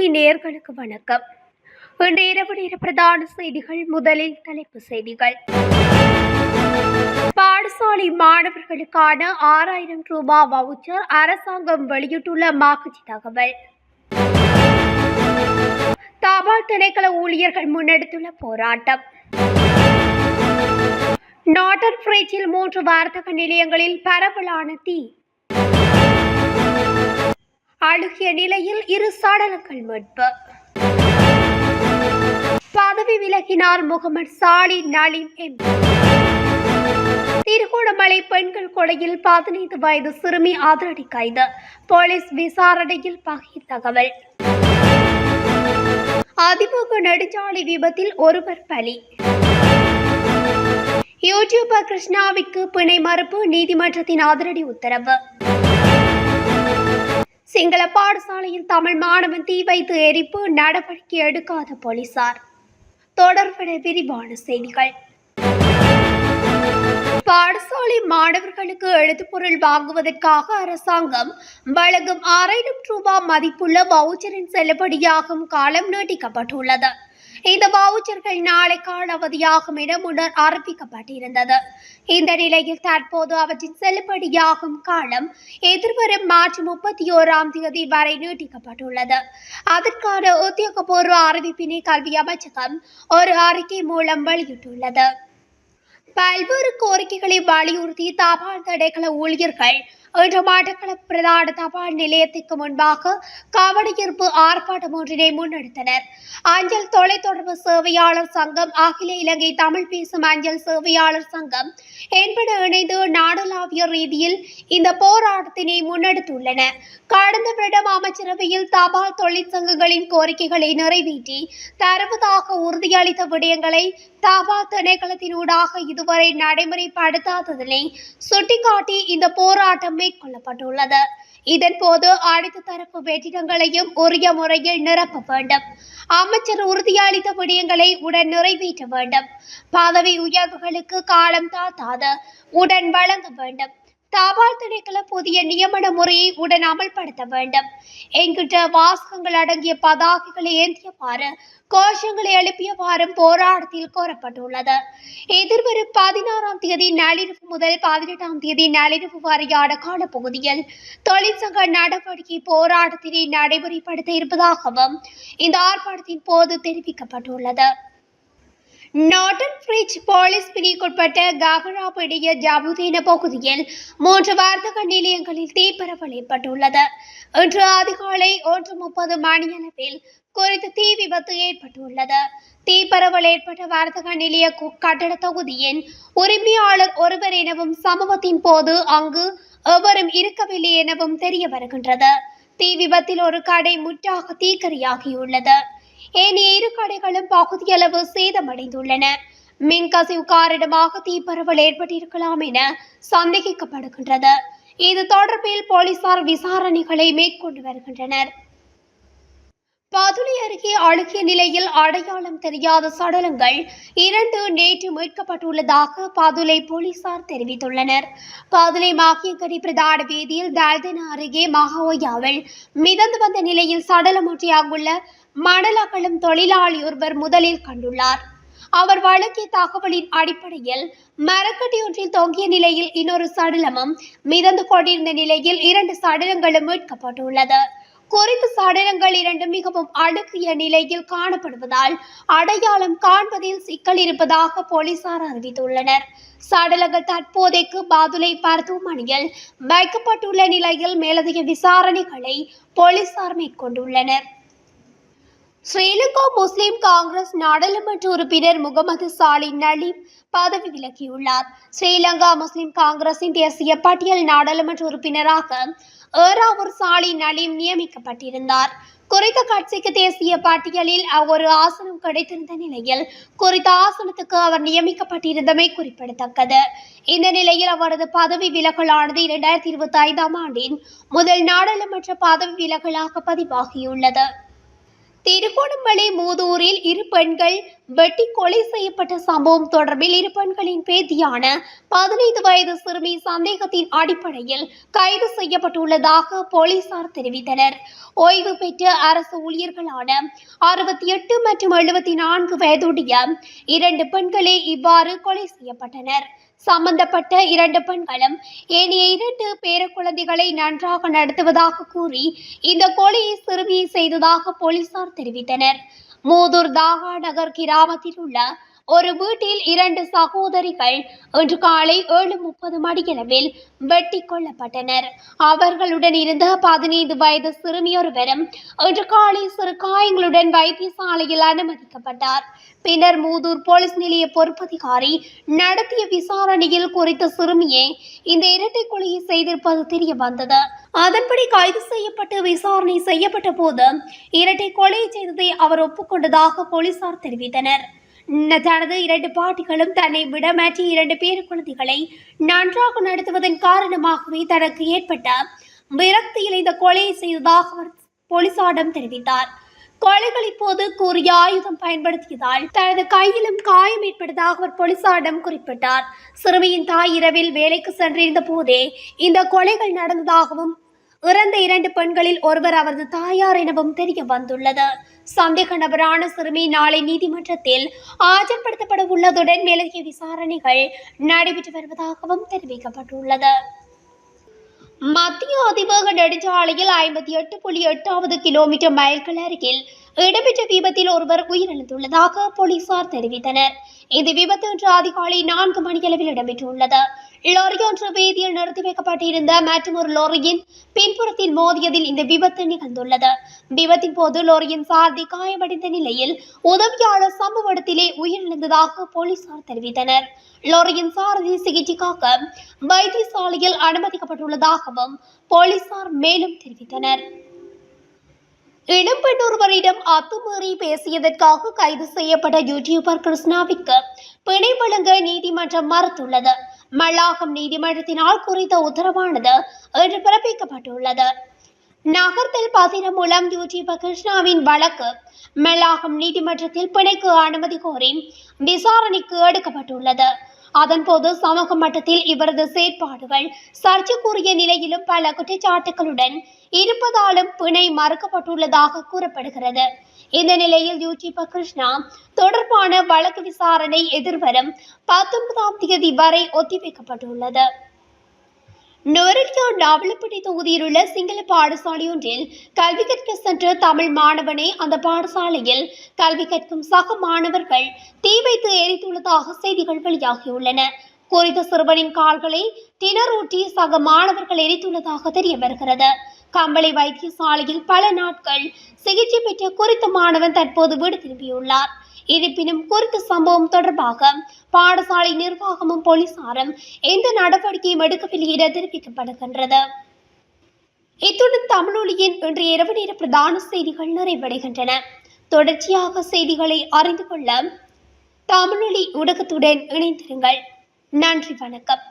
வானொலி நேர்களுக்கு வணக்கம். இன்று இரவு நேர பிரதான செய்திகள் முதலில் தலைப்பு செய்திகள். பாடசாலை மாணவர்களுக்கான ஆறாயிரம் ரூபாய் வவுச்சர் அரசாங்கம் வெளியிட்டுள்ள மகிழ்ச்சி தகவல். தபால் திணைக்கள ஊழியர்கள் முன்னெடுத்துள்ள போராட்டம். நாட்டன் பிரிட்ஜில் மூன்று வர்த்தக நிலையங்களில் பரவலான தீ அழுகிய நிலையில் இரு சடலங்கள் மீட்பு. பதவி விலகினார் முகமது சாலி நளின் எம். திருகோணமலை பெண்கள் கொலையில் பதினைந்து வயது சிறுமி அதிரடி கைது. போலீஸ் விசாரணையில் பகிர் தகவல். அதிமுக நெடுஞ்சாலை விபத்தில் ஒருவர் பலி. யூடியூபர் கிருஷ்ணாவிற்கு பிணை மறுப்பு நீதிமன்றத்தின் அதிரடி உத்தரவு. சிங்கள பாடசாலையில் தமிழ் மாணவன் தீ வைத்து எரிப்பு நடவடிக்கை எடுக்காத போலீசார். தொடர்பட விரிவான செய்திகள். பாடசாலை மாணவர்களுக்கு எழுத்துப்பொருள் வாங்குவதற்காக அரசாங்கம் வழங்கும் ஆறாயிரம் ரூபாய் மதிப்புள்ள வவுச்சரின் செல்லுபடியாகும் காலம் நீட்டிக்கப்பட்டுள்ளது. இந்த வவுச்சர்கள் நாளை காலாவதியாகும் என முன்னர் அறிவிக்கப்பட்டிருந்தது. இந்த நிலையில் தற்போது அவற்றின் செல்லுபடியாகும் காலம் எதிர்வரும் மார்ச் முப்பத்தி ஓராம் தேதி வரை நீட்டிக்கப்பட்டுள்ளது. அதற்கான உத்தியோகபூர்வ அறிவிப்பினை கல்வி அமைச்சகம் ஒரு அறிக்கை மூலம் வெளியிட்டுள்ளது. பல்வேறு கோரிக்கைகளை வலியுறுத்தி தபால் தடைகள ஊழியர்கள் இன்று மட்டக்களப்பு பிரதான தபால் நிலையத்திற்கு முன்பாக கவனஈர்ப்பு ஆர்ப்பாட்டம் ஒன்றினை முன்னெடுத்தனர். அஞ்சல் தொலைத்தொடர்பு சேவையாளர் சங்கம் அகில இலங்கை தமிழ் பேசும் அஞ்சல் சேவையாளர் சங்கம் என்பன இணைந்து நாடளாவிய ரீதியில் இந்த போராட்டத்தினை முன்னெடுத்துள்ளன. கடந்த வருடம் அமைச்சரவையில் தபால் தொழிற்சங்கங்களின் கோரிக்கைகளை நிறைவேற்றி தருவதாக உறுதியளித்த விடயங்களை தபால் திணைக்களத்தினூடாக இதுவரை நடைமுறைப்படுத்தாததனை சுட்டிக்காட்டி இந்த போராட்டம் மேற்கொள்ளப்பட்டுள்ளது. இதன்போது அனைத்து தரப்பு வெற்றிடங்களையும் உரிய முறையில் நிரப்ப வேண்டும். அமைச்சர் உறுதியளித்த விடயங்களை உடன் நிறைவேற்ற வேண்டும். பதவி உயர்வுகளுக்கு காலம் தாத்தாது உடன் வழங்க வேண்டும். தபால் திணைக்கள புதிய நியமன முறையை உடன் அமல்படுத்த வேண்டும். என்கின்ற வாசகங்கள் அடங்கிய பதாகைகளை ஏந்தியவாறு கோஷங்களை எழுப்பியவாறும் போராட்டத்தில் கோரப்பட்டுள்ளது. எதிர்வரும் பதினாறாம் தேதி நள்ளிரவு முதல் பதினெட்டாம் தேதி நள்ளிரவு வரையான காலப்பகுதியில் தொழிற்சங்க நடவடிக்கை போராட்டத்தினை நடைமுறைப்படுத்த இருப்பதாகவும் இந்த ஆர்ப்பாட்டத்தின் போது தெரிவிக்கப்பட்டுள்ளது. நாட்டன் பிரிட்ஜ் போலீஸ் பிரிவுக்குட்பட்ட ககராபடிய ஜாபுதீன பகுதியில் மூன்று வார்த்தக நிலையங்களில் தீப்பரவல் ஏற்பட்டுள்ளது. இன்று அதிகாலை ஒன்று முப்பது மணியளவில் குறித்த தீ விபத்து ஏற்பட்டுள்ளது. தீப்பரவல் ஏற்பட்ட வர்த்தக நிலைய கட்டட தொகுதியின் உரிமையாளர் ஒருவர் எனவும் சம்பவத்தின் போது அங்கு எவரும் இருக்கவில்லை எனவும் தெரிய வருகின்றது தீ விபத்தில் ஒரு கடை முற்றாக தீக்கரியாகியுள்ளது. ஏனைய இரு கடைகளும் பகுதியளவு சேதமடைந்துள்ளன. மின்கசிவு காரணமாக தீப்பரவல் ஏற்பட்டிருக்கலாம் என சந்தேகிக்கப்படுகின்றது. இது தொடர்பில் போலீசார் விசாரணைகளை மேற்கொண்டு வருகின்றனர். பதுளி அருகே அழுகிய நிலையில் அடையாளம் தெரியாத சடலங்கள் இரண்டு நேற்று மீட்கப்பட்டுள்ளதாக பதுளை போலீசார் தெரிவித்துள்ளனர். பதுளை மாக்கியக்கடி பிரதான வீதியில் தால்தன அருகே மகாவோயாவில் மிதந்து வந்த நிலையில் சடலம் ஒன்றை அங்குள்ள மணலகலம் தொழிலாளி ஒருவர் முதலில் கண்டுள்ளார். அவர் வழங்கிய தகவலின் அடிப்படையில் மரக்கட்டியொன்றில் தொங்கிய நிலையில் இன்னொரு சடலமும் மிதந்து கொண்டிருந்த நிலையில் இரண்டு சடலங்களும் மீட்கப்பட்டுள்ளது. குறித்த சடலங்கள் இரண்டு மிகவும் அடுக்கிய நிலையில் காணப்படுவதால் அடையாளம் காண்பதில் சிக்கல் இருப்பதாக போலீசார் அறிவித்துள்ளனர். சடலங்கள் தற்போதைக்கு பாதுலை மருத்துவமனையில் வைக்கப்பட்டுள்ள நிலையில் மேலதிக விசாரணைகளை போலீசார் மேற்கொண்டுள்ளனர். ஸ்ரீலங்கா முஸ்லிம் காங்கிரஸ் நாடாளுமன்ற உறுப்பினர் முகமது சாலின் நலீம் பதவி விலகியுள்ளார் ஸ்ரீலங்கா முஸ்லிம் காங்கிரசின் தேசிய பட்டியல் நாடாளுமன்ற உறுப்பினராக ஏறாவூர் சாலி நலீம் நியமிக்கப்பட்டிருந்தார் குறித்த கட்சிக்கு தேசிய பட்டியலில் ஒரு ஆசனம் கிடைத்திருந்த நிலையில் குறித்த ஆசனத்துக்கு அவர் நியமிக்கப்பட்டிருந்தமை குறிப்பிடத்தக்கது இந்த நிலையில் அவரது பதவி விலகலானது இரண்டாயிரத்தி இருபத்தி ஐந்தாம் ஆண்டின் முதல் நாடாளுமன்ற பதவி விலகலாக பதிவாகியுள்ளது திருகோணமலை மூதூரில் இரு பெண்கள் வெட்டி கொலை செய்யப்பட்ட சம்பவம் தொடர்பில் இரு பெண்களின் பேத்தியான பதினைந்து வயது சிறுமி சந்தேகத்தின் அடிப்படையில் கைது செய்யப்பட்டுள்ளதாக போலீசார் தெரிவித்தனர். ஓய்வு பெற்ற அரசு ஊழியர்களான அறுபத்தி எட்டு மற்றும் எழுபத்தி நான்கு வயதுடைய இரண்டு பெண்களே இவ்வாறு கொலை செய்யப்பட்டனர். சம்பந்தப்பட்ட இரண்டு பெண்களும் ஏனைய இரண்டு பேர குழந்தைகளை நன்றாக நடத்துவதாக கூறி இந்த கொலையை சிறுமியை செய்ததாக போலீசார் தெரிவித்தனர். மூதூர் தாகா நகர் கிராமத்தில் உள்ள ஒரு வீட்டில் இரண்டு சகோதரிகள் இன்று காலை ஏழு முப்பது மணியளவில் வெட்டி கொல்லப்பட்டனர். அவர்களுடன் இருந்த பதினைந்து வயது சிறுமியொருவரும் இன்று காலை சிறு காயங்களுடன் வைத்தியசாலையில் அனுமதிக்கப்பட்டார். பின்னர் மூதூர் போலீஸ் நிலைய பொறுப்பதிகாரி நடத்திய விசாரணையில் குறித்த சிறுமியே இந்த இரட்டை கொலையை செய்திருப்பது தெரிய வந்தது அதன்படி கைது செய்யப்பட்டு விசாரணை செய்யப்பட்ட போது இரட்டை கொலை செய்ததை அவர் ஒப்புக்கொண்டதாக போலீசார் தெரிவித்தனர். தனது இரண்டு பாட்டிகளும் தன்னை விடமாற்றி இரண்டு பேர குழந்தைகளை நன்றாக நடத்துவதன் காரணமாகவே தனக்கு ஏற்பட்ட விரக்தியில் இந்த கொலையை செய்ததாக அவர் போலீசாரிடம் தெரிவித்தார். கொலைகளின் போது கூறிய ஆயுதம் பயன்படுத்தியதால் தனது கையிலும் காயம் ஏற்பட்டதாக அவர் போலீசாரிடம் குறிப்பிட்டார். சிறுமியின் தாய் இரவில் வேலைக்கு சென்றிருந்த போதே இந்த கொலைகள் நடந்ததாகவும் இறந்த இரண்டு பெண்களில் ஒருவர் அவரது தாயார் எனவும் தெரிய வந்துள்ளது. சந்தேக நபரான சிறுமி நாளை நீதிமன்றத்தில் ஆஜர்படுத்தப்பட உள்ளதுடன் மேலதிக விசாரணைகள் நடைபெற்று வருவதாகவும் தெரிவிக்கப்பட்டுள்ளது. மத்திய அதிவேக நெடுஞ்சாலையில் ஐம்பத்தி எட்டு புள்ளி எட்டாவது கிலோமீட்டர் மைல்கள் அருகில் இடம்பெற்ற விபத்தில் ஒருவர் உயிரிழந்துள்ளதாக போலீசார் தெரிவித்தனர். இந்த விபத்து இன்று அதிகாலை நான்கு மணியளவில் இடம்பெற்றுள்ளது. லாரி ஒன்று வீதியில் நிறுத்தி வைக்கப்பட்டிருந்த மற்றும் ஒரு லாரியின் பின்புறத்தில் மோதியதில் இந்த விபத்து நிகழ்ந்துள்ளது. விபத்தின் போது லாரியின் சாரதி காயமடைந்த நிலையில் உதவியாளர் சம்பவ இடத்திலே உயிரிழந்ததாக போலீசார் தெரிவித்தனர். லாரியின் சாரதி சிகிச்சைக்காக வைத்தியசாலையில் அனுமதிக்கப்பட்டுள்ளதாகவும் போலீசார் மேலும் தெரிவித்தனர். இளம்பெண் ஒருவரிடம் அத்துமீறி பேசியதற்காக கைது செய்யப்பட்ட யூடியூபர் கிருஷ்ணாவிற்கு பிணை வழங்க நீதிமன்றம் மறுத்துள்ளது. மல்லாகம் நீதிமன்றத்தினால் குறித்த உத்தரவானது இன்று பிறப்பிக்கப்பட்டுள்ளது. நகர்த்தல் பத்திரம் மூலம் யூடியூபர் கிருஷ்ணாவின் வழக்கு மல்லாகம் நீதிமன்றத்தில் பிணைக்கு அனுமதி கோரி விசாரணைக்கு எடுக்கப்பட்டுள்ளது. அதன்போது சமூக மட்டத்தில் இவரது செயற்பாடுகள் சர்ச்சைக்குரிய நிலையிலும் பல குற்றச்சாட்டுகளுடன் இருப்பதாலும் பிணை மறுக்கப்பட்டுள்ளதாக கூறப்படுகிறது. இந்த நிலையில் யூடியூபர் கிருஷ்ணா தொடர்பான வழக்கு விசாரணை எதிர்வரும் பத்தொன்பதாம் தேதி வரை ஒத்திவைக்கப்பட்டுள்ளது. நுவரெலியா நாவலப்பட்டி தொகுதியில் உள்ள சிங்கள பாடசாலை ஒன்றில் கல்வி கற்க சென்ற தமிழ் மாணவனை அந்த பாடசாலையில் கல்வி கற்கும் சக மாணவர்கள் தீ வைத்து எரித்துள்ளதாக செய்திகள் வெளியாகியுள்ளன. குறித்த சிறுவனின் கால்களை திணறூட்டி சக மாணவர்கள் எரித்துள்ளதாக தெரிய வருகிறது. கம்பளை வைத்தியசாலையில் பல நாட்கள் சிகிச்சை பெற்ற குறித்த மாணவன் தற்போது வீடு திரும்பியுள்ளார். இருப்பினும் குறித்த சம்பவம் தொடர்பாக பாடசாலை நிர்வாகமும் போலீசாரும் எந்த நடவடிக்கையும் எடுக்கவில்லை என தெரிவிக்கப்படுகின்றது. இத்துடன் தமிழொலியின் இன்றைய இரவு நேர பிரதான செய்திகள் நிறைவடைகின்றன. தொடர்ச்சியாக செய்திகளை அறிந்து கொள்ள தமிழொலி ஊடகத்துடன் இணைந்திருங்கள். நன்றி வணக்கம்.